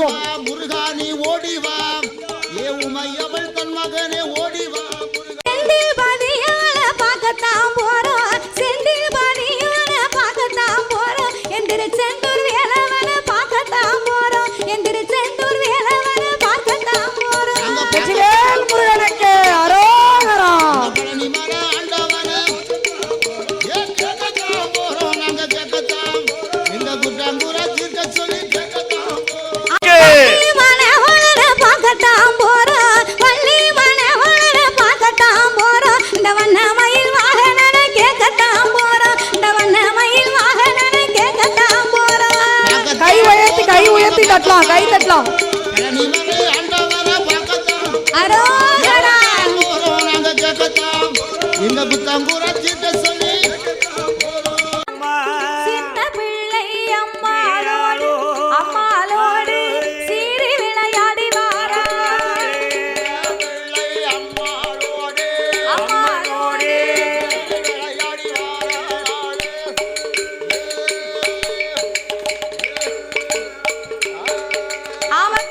முருகா நீ ஓடிவா ஏ உமை அவள் தன் மகனே ஓடி உயர்த்தி கை உயர்த்தி தட்டலாம் கை தட்டலாம். இந்த புத்தம்பூரா சீட்ட சொல்லி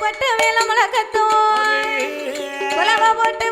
போட்டு விளமுழக்கத்தும் உழவ போட்டு